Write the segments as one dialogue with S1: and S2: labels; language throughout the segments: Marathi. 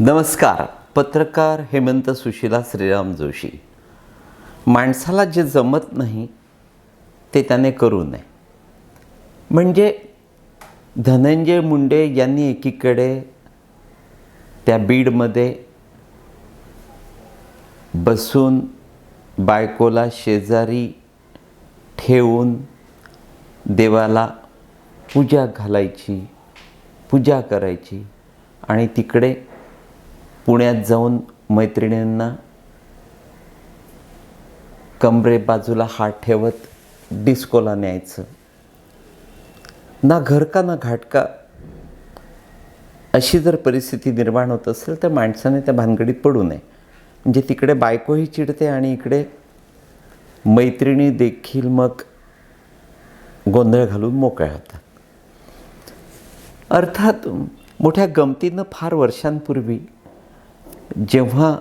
S1: नमस्कार पत्रकार हेमंत सुशीला श्रीराम जोशी. माणसाला जे जमत नाही ते त्याने करू नये. म्हणजे धनंजय मुंडे यांनी एकीकडे त्या बीडमध्ये बसून बायकोला शेजारी ठेवून देवाला पूजा घालायची पूजा करायची आणि तिकडे पुण्यात जाऊन मैत्रिणींना कमरे बाजूला हात ठेवत डिस्कोला न्यायचं. ना घर का ना घाटका अशी जर परिस्थिती निर्माण होत असेल तर माणसाने त्या भानगडीत पडू नये. म्हणजे तिकडे बायकोही चिडते आणि इकडे मैत्रिणी देखील मग गोंधळ घालून मोकळ्या होतात. अर्थात मोठ्या गमतीनं फार वर्षांपूर्वी जेव्हा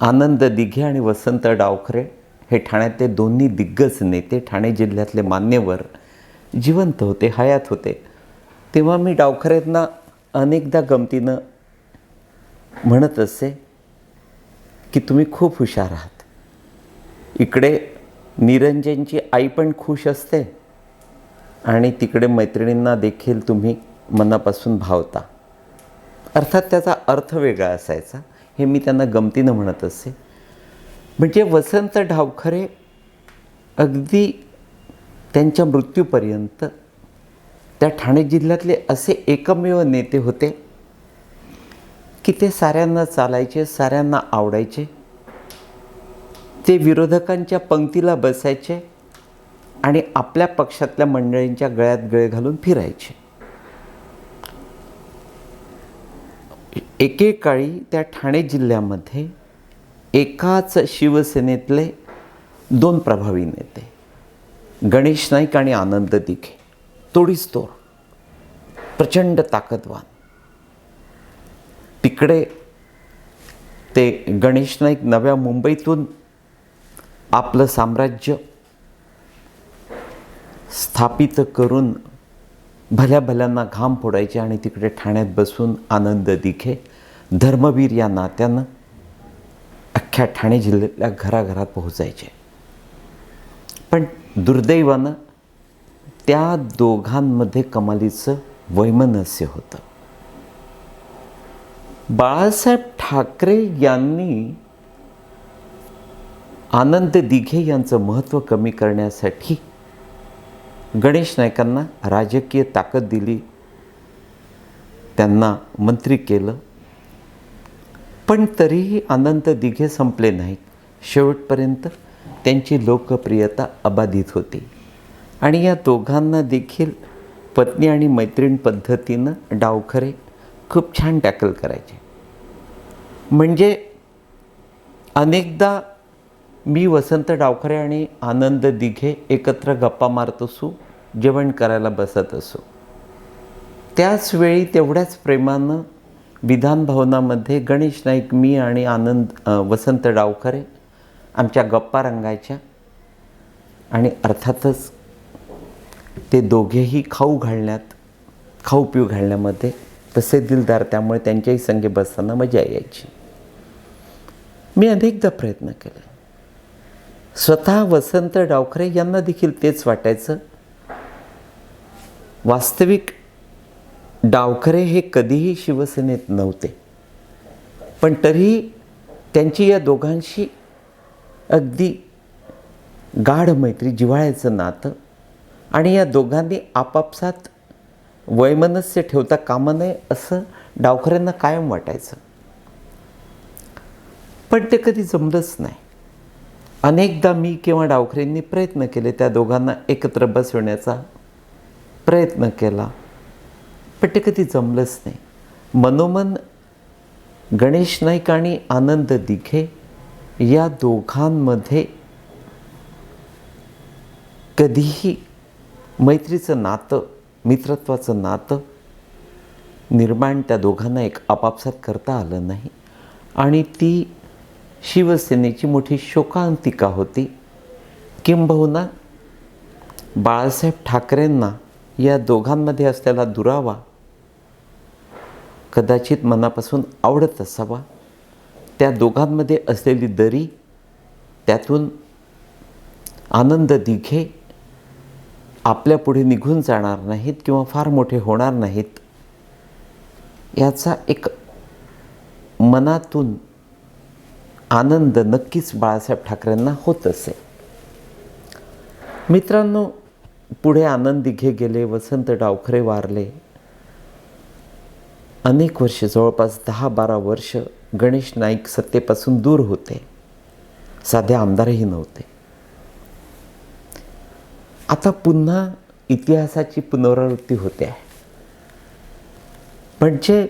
S1: आनंद दिघे आणि वसंत डावखरे हे ठाण्यातले दोन्ही दिग्गज नेते ठाणे जिल्ह्यातले मान्यवर जिवंत होते हयात होते. तेव्हा मी डावखरेंना अनेकदा गमतीनं म्हणत असे की तुम्ही खूप हुशार आहात. इकडे निरंजनची आई पण खुश असते आणि तिकडे मैत्रिणींना देखील तुम्ही मनापासून भावता. अर्थात त्याचा अर्थ वेगळा असायचा. हे मी त्यांना गमतीनं म्हणत असे. म्हणजे वसंत ढावखरे अगदी त्यांच्या मृत्यूपर्यंत त्या ठाणे जिल्ह्यातले असे एकमेव नेते होते की ते साऱ्यांना चालायचे साऱ्यांना आवडायचे. ते विरोधकांच्या पंक्तीला बसायचे आणि आपल्या पक्षातल्या मंडळींच्या गळ्यात गळे घालून फिरायचे. एकेकाळी त्या ठाणे जिल्ह्यामध्ये एकाच शिवसेनेतले दोन प्रभावी नेते गणेश नाईक आणि आनंद दिघे तोडीस तोड प्रचंड ताकदवान. तिकडे ते गणेश नाईक नव्या मुंबईतून आपलं साम्राज्य स्थापित करून भल्या भल्यांना घाम फोडायचे आणि तिकडे ठाण्यात बसून आनंद दिघे धर्मवीर या नात्यानं अख्ख्या ठाणे जिल्ह्यातल्या घराघरात पोहोचायचे. पण दुर्दैवानं त्या दोघांमध्ये कमालीचं वैमनस्य होतं. बाळासाहेब ठाकरे यांनी आनंद दिघे यांचं महत्त्व कमी करण्यासाठी गणेश नायकांना राजकीय ताकद दिली. त्यांना मंत्री केलं. पण तरीही आनंद दिघे संपले नाहीत. शेवटपर्यंत त्यांची लोकप्रियता अबाधित होती. आणि या दोघांना देखील पत्नी आणि मैत्रीण पद्धतीनं डावखरे खूप छान टॅकल करायचे. म्हणजे अनेकदा मी वसंत डावखरे आणि आनंद दिघे एकत्र गप्पा मारत असू जेवण करायला बसत असू. त्याच वेळी तेवढ्याच प्रेमानं विधान भवनामध्ये गणेश नाईक मी आणि आनंद वसंत डावखरे आमच्या गप्पा रंगायच्या. आणि अर्थातच ते दोघेही खाऊ घालण्यात खाऊ पिऊ घालण्यामध्ये तसे दिलदार त्यामुळे त्यांच्याही संगे बसताना मजा यायची. मी अनेकदा प्रयत्न केले. स्वतः वसंत डावखरे यांना देखील तेच वाटायचं. वास्तविक डावखरे हे कधीही शिवसेनेत नव्हते. पण तरीही त्यांची या दोघांशी अगदी गाढ मैत्री जिव्हाळ्याचं नातं आणि या दोघांनी आपापसात वैमनस्य ठेवता कामा नये असं डावखऱ्यांना कायम वाटायचं. पण ते कधी जमलंच नाही. अनेकदा मी किंवा डावखरेंनी प्रयत्न केले त्या दोघांना एकत्र बसवण्याचा प्रयत्न केला. पण ते कधी जमलंच नाही. मनोमन गणेश नाईक आणि आनंद दिघे या दोघांमध्ये कधीही मैत्रीचं नातं मित्रत्वाचं नातं निर्माण त्या दोघांना एक आपापसात करता आलं नाही. आणि ती शिवसेनेची मोठी शोकांतिका होती. किंबहुना बाळासाहेब ठाकरेंना या दोघांमध्ये असलेला दुरावा कदाचित मनापासून आवडत असावा. त्या दोघांमध्ये असलेली दरी त्यातून आनंद दिघे आपल्या पुढे निघून जाणार नाहीत किंवा फार मोठे होणार नाहीत याचा एक मनातून आनंद नक्कीच बाळासाहेब ठाकरेंना होत असे. मित्रांनो पुढे आनंद दिघे गेले वसंत डावखरे वारले अनेक वर्ष जवळपास दहा बारा वर्ष गणेश नाईक सत्तेपासून दूर होते. साधे आमदारही नव्हते. आता पुन्हा इतिहासाची पुनरावृत्ती होते आहे. म्हणजे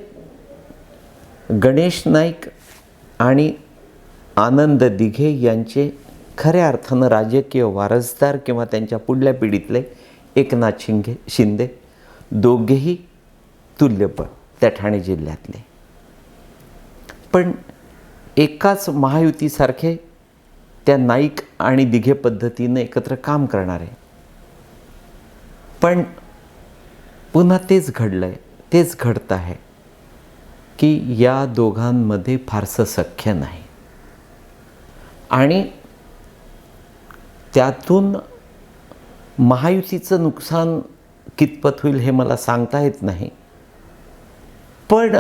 S1: गणेश नाईक आणि आनंद दिघे यांचे खऱ्या अर्थानं राजकीय वारसदार किंवा त्यांच्या पुढल्या पिढीतले एकनाथ शिंगे शिंदे दोघेही तुल्यबळ. त्या ठाणे जिल्ह्यातले. पण एकाच महायुतीसारखे त्या नाईक आणि दिघे पद्धतीनं एकत्र काम करणारे. पण पुन्हा तेच घडलं आहे तेच घडतं आहे की या दोघांमध्ये फारसं सख्य नाही. आणि त्यातून महायुतीचं नुकसान कितपत होईल हे मला सांगता येत नाही. पण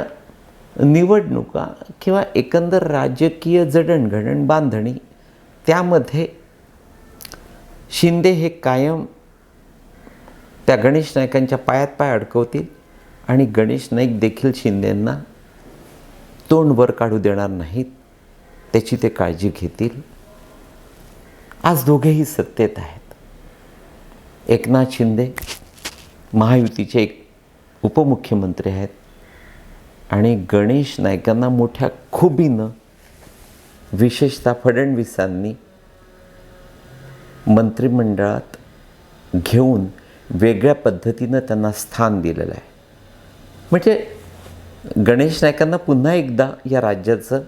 S1: निवडणुका किंवा एकंदर राजकीय जडणघडण बांधणी त्यामध्ये शिंदे हे कायम त्या गणेश नायकांच्या पायात पाय अडकवतील आणि गणेश नाईक देखील शिंदेंना तोंड वर काढू देणार नाहीत त्याची ते काळजी घेतील. आज दोघेही सत्तेत आहेत. एकनाथ शिंदे महायुतीचे एक उपमुख्यमंत्री आहेत. आणि गणेश नायकांना मोठ्या खुबीनं विशेषतः फडणवीसांनी मंत्रिमंडळात घेऊन वेगळ्या पद्धतीनं त्यांना स्थान दिलेलं आहे. म्हणजे गणेश नायकांना पुन्हा एकदा या राज्याचं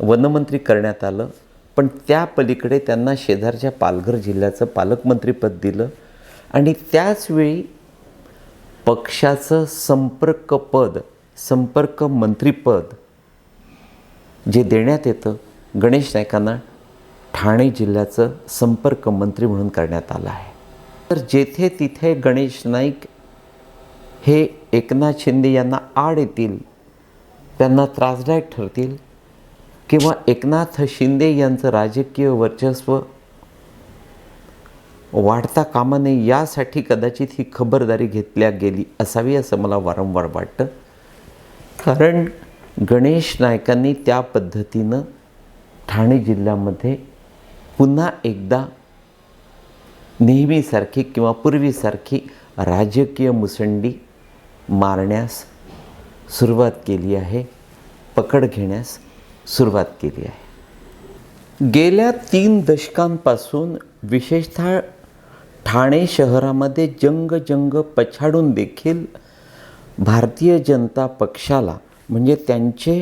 S1: वनमंत्री करण्यात आलं पण त्या पलीकडे त्यांना शेजारच्या पालघर जिल्ह्याचं पालकमंत्रीपद दिलं आणि त्याचवेळी पक्षाचं संपर्क पद संपर्क मंत्रीपद जे देण्यात येतं गणेश नायकांना ठाणे जिल्ह्याचं संपर्क मंत्री म्हणून करण्यात आलं आहे. तर जेथे तिथे गणेश नाईक हे एकनाथ शिंदे यांना आड येतील त्यांना त्रासदायक ठरतील किंवा एकनाथ शिंदे यांचं राजकीय वर्चस्व वाढता कामा नये यासाठी कदाचित ही खबरदारी घेतल्या गेली असावी असं मला वारंवार वाटतं. कारण गणेश नायकांनी त्या पद्धतीनं ठाणे जिल्ह्यामध्ये पुन्हा एकदा नेहमीसारखी किंवा पूर्वीसारखी राजकीय मुसंडी मारण्यास सुरुवात केली आहे पकड घेण्यास सुरुवात केली आहे. गेल्या तीन दशकांपासून विशेषतः ठाणे शहरामध्ये जंग जंग पछाडून देखील भारतीय जनता पक्षाला म्हणजे त्यांचे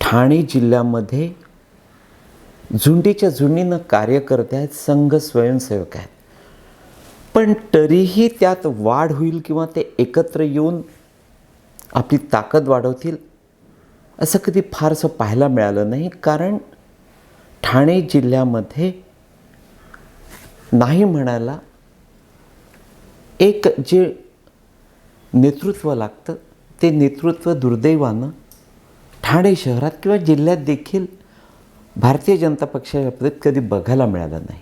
S1: ठाणे जिल्ह्यामध्ये झुंडीच्या झुंडीनं कार्यकर्ते आहेत संघ स्वयंसेवक आहेत. पण तरीही त्यात वाढ होईल किंवा ते एकत्र येऊन आपली ताकद वाढवतील असं कधी फारसं पाहायला मिळालं नाही. कारण ठाणे जिल्ह्यामध्ये नाही म्हणायला एक जे नेतृत्व लागतं. ते नेतृत्व दुर्दैवानं ठाणे शहरात किंवा जिल्ह्यात देखील भारतीय जनता पक्षाच्या बाबतीत कधी बघायला मिळालं नाही.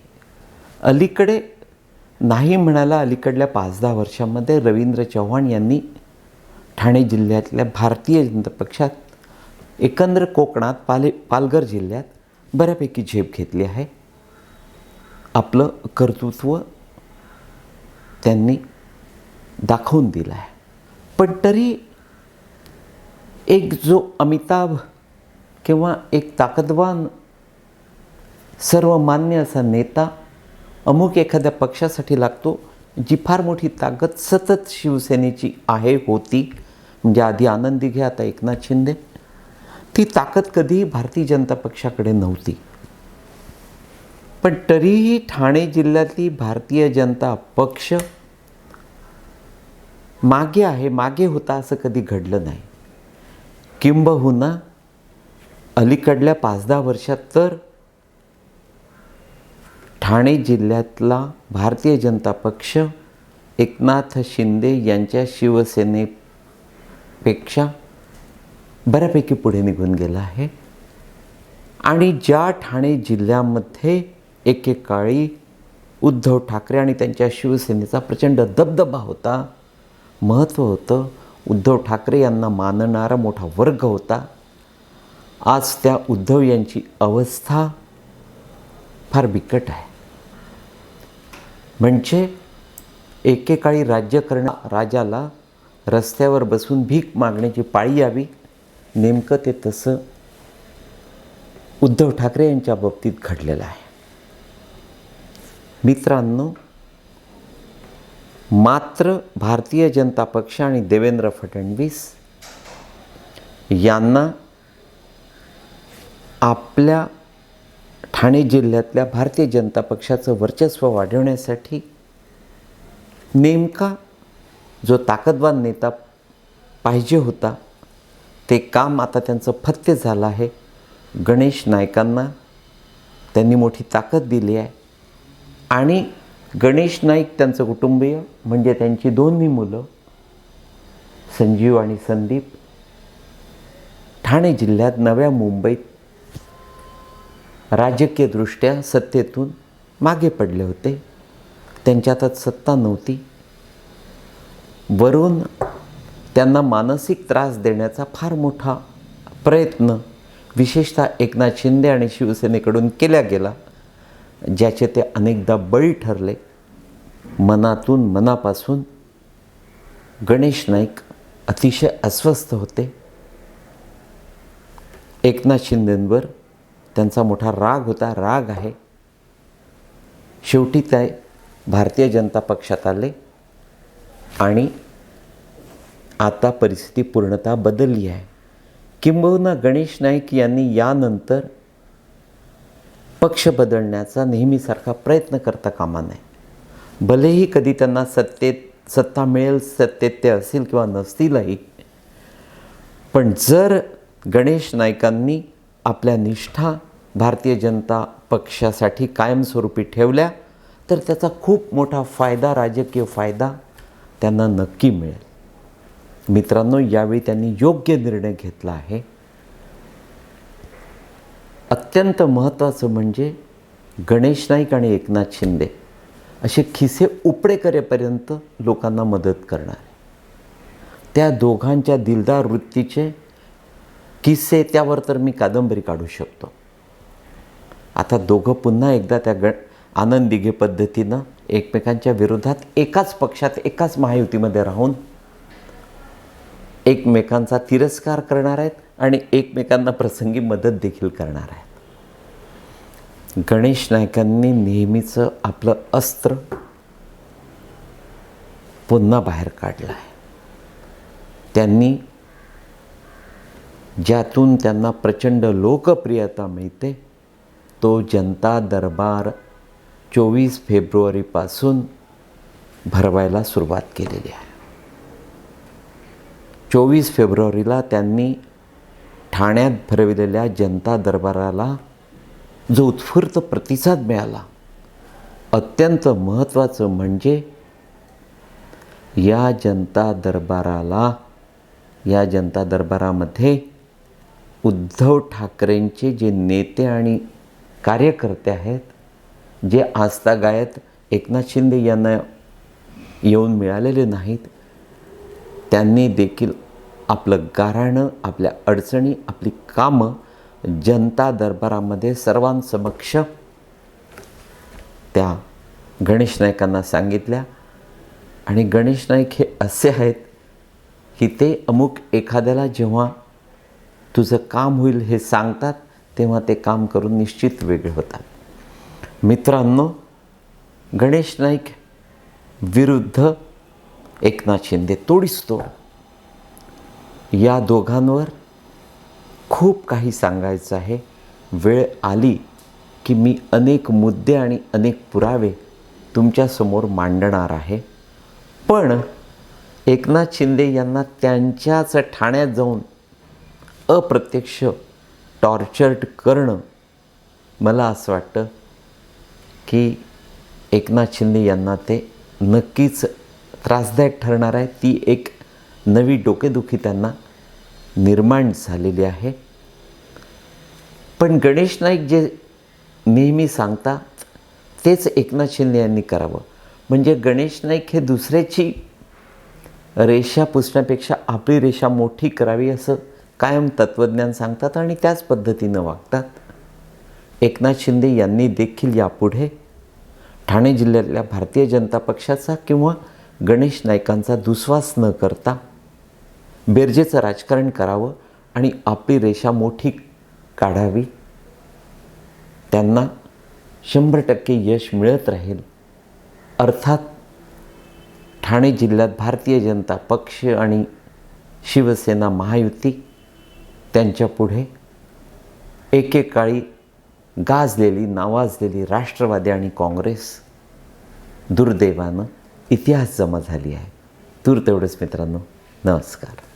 S1: अलीकडे नाही म्हणाला अलीकडल्या पाच दहा वर्षामध्ये रवींद्र चव्हाण यांनी ठाणे जिल्ह्यातल्या भारतीय जनता पक्षात एकंदर कोकणात पाले पालघर जिल्ह्यात बऱ्यापैकी झेप घेतली आहे. आपलं कर्तृत्व त्यांनी दाखवून दिलं आहे. पण तरी एक जो अमिताभ किंवा एक ताकदवान सर्वमान्य असा नेता अमुक एखाद्या पक्षासाठी लागतो जी फार मोठी ताकद सतत शिवसेनेची आहे होती. म्हणजे आधी आनंदी घ्या आता एकनाथ शिंदे. ती ताकद कधीही भारतीय जनता पक्षाकडे नव्हती. पण तरीही ठाणे जिल्ह्यातली भारतीय जनता पक्ष मागे आहे मागे होता असं कधी घडलं नाही. किंबहुना हो अलीकडल्या पाच दहा वर्षात तर ठाणे जिल्ह्यातला भारतीय जनता पक्ष एकनाथ शिंदे यांच्या शिवसेनेपेक्षा बऱ्यापैकी पुढे निघून गेला आहे. आणि ज्या ठाणे जिल्ह्यामध्ये एकेकाळी उद्धव ठाकरे आणि त्यांच्या शिवसेनेचा प्रचंड दबदबा होता महत्त्व होतं. उद्धव ठाकरे यांना मानणारा मोठा वर्ग होता. आज त्या उद्धव यांची अवस्था फार बिकट आहे. म्हणजे एकेकाळी राज्य करणा राजाला रस्त्यावर बसून भीक मागण्याची पाळी यावी. नेमकं ते तसं उद्धव ठाकरे यांच्या बाबतीत घडलेलं आहे. मित्रांनो मात्र भारतीय जनता पक्ष आणि देवेंद्र फडणवीस यांना आपल्या ठाणे जिल्ह्यातल्या भारतीय जनता पक्षाचं वर्चस्व वाढवण्यासाठी नेमका जो ताकदवान नेता पाहिजे होता ते काम आता त्यांचं फत्ते झालं आहे. गणेश नायकांना त्यांनी मोठी ताकद दिली आहे. आणि गणेश नाईक त्यांचं कुटुंबीय म्हणजे त्यांची दोन्ही मुलं संजीव आणि संदीप ठाणे जिल्ह्यात नव्या मुंबईत राजकीयदृष्ट्या सत्तेतून मागे पडले होते. त्यांच्यातच सत्ता नव्हती. वरून त्यांना मानसिक त्रास देण्याचा फार मोठा प्रयत्न विशेषतः एकनाथ शिंदे आणि शिवसेनेकडून केला गेला. ज्याचे ते अनेकदा बळी ठरले मनातून मनापासून गणेश नाईक अतिशय अस्वस्थ होते. एकनाथ शिंदेंवर त्यांचा मोठा राग होता राग आहे. शेवटी ते भारतीय जनता पक्षात आले आणि आता परिस्थिती पूर्णतः बदलली आहे. किंबहुना गणेश नाईक यांनी यानंतर पक्ष बदलण्याचा नेहमीसारखा प्रयत्न करता कामा नये. भलेही कधी त्यांना सत्तेत सत्ता मिळेल सत्तेत ते असतील किंवा नसतीलही पण जर गणेश नाईकांनी आपल्या निष्ठा भारतीय जनता पक्षासाठी कायमस्वरूपी ठेवल्या तर त्याचा खूप मोठा फायदा राजकीय फायदा त्यांना नक्की मिळेल. मित्रांनो यावेळी त्यांनी योग्य निर्णय घेतला आहे. अत्यंत महत्त्वाचं म्हणजे गणेश नाईक आणि एकनाथ शिंदे असे खिसे उपडे करेपर्यंत लोकांना मदत करणार. त्या दोघांच्या दिलदार वृत्तीचे किस्से त्यावर तर मी कादंबरी काढू शकतो. आता दोघं पुन्हा एकदा त्या ग आनंद दिघे पद्धतीनं एकमेकांच्या विरोधात एकाच पक्षात एकाच महायुतीमध्ये राहून एकमेकांचा तिरस्कार करणार आहेत. आणि एकमेकांना प्रसंगी मदत देखील करणार आहेत. गणेश नायकांनी नेहमीचं आपलं अस्त्र पुन्हा बाहेर काढलं आहे. त्यांनी ज्यातून त्यांना प्रचंड लोकप्रियता मिळते तो जनता दरबार चोवीस फेब्रुवारीपासून भरवायला सुरुवात केलेली आहे. चोवीस फेब्रुवारीला त्यांनी ठाण्यात भरविलेल्या जनता दरबाराला जो उत्स्फूर्त प्रतिसाद मिळाला अत्यंत महत्त्वाचं म्हणजे या जनता दरबाराला या जनता दरबारामध्ये उद्धव ठाकरेंचे जे नेते आणि कार्यकर्ते आहेत जे आजतागायत एकनाथ शिंदे यांना येऊन मिळालेले नाहीत त्यांनी देखील आपलं गाराणं आपल्या अडचणी आपली कामं जनता दरबारामध्ये सर्वांसमक्ष त्या गणेश नायकांना सांगितल्या. आणि गणेश नाईक हे असे आहेत की ते अमुक एखाद्याला जेव्हा तुझं काम होईल हे सांगतात तेव्हा ते काम करून निश्चित वेगळे होतात. मित्रांनो गणेश नाईक विरुद्ध एकनाथ शिंदे तोडीस तोड. या दोघांवर खूप काही सांगायचं आहे. वेळ आली की मी अनेक मुद्दे आणि अनेक पुरावे तुमच्यासमोर मांडणार आहे. पण एकनाथ शिंदे यांना त्यांच्याच ठाण्यात जाऊन अप्रत्यक्ष टॉर्चर्ड करणं मला असं वाटतं की एकनाथ शिंदे यांना ते नक्कीच त्रासदायक ठरणार आहे. ती एक नवी डोकेदुखी त्यांना निर्माण झालेली आहे. पण गणेश नाईक जे नेहमी सांगता तेच एकनाथ शिंदे यांनी करावं. म्हणजे गणेश नाईक हे दुसऱ्याची रेषा पुसण्यापेक्षा आपली रेषा मोठी करावी असं कायम तत्त्वज्ञान सांगतात आणि त्याच पद्धतीनं वागतात. एकनाथ शिंदे यांनी देखील यापुढे ठाणे जिल्ह्यातल्या भारतीय जनता पक्षाचा किंवा गणेश नाईकांचा दुस्वास न करता बेरजेचं राजकारण करावं आणि आपली रेषा मोठी काढावी. त्यांना शंभर टक्के यश मिळत राहील. अर्थात ठाणे जिल्ह्यात भारतीय जनता पक्ष आणि शिवसेना महायुती त्यांच्यापुढे एकेकाळी गाजलेली नावाजलेली राष्ट्रवादी आणि काँग्रेस दुर्दैवानं इतिहास जमा झाली आहे. दूर तेवढंच मित्रांनो नमस्कार.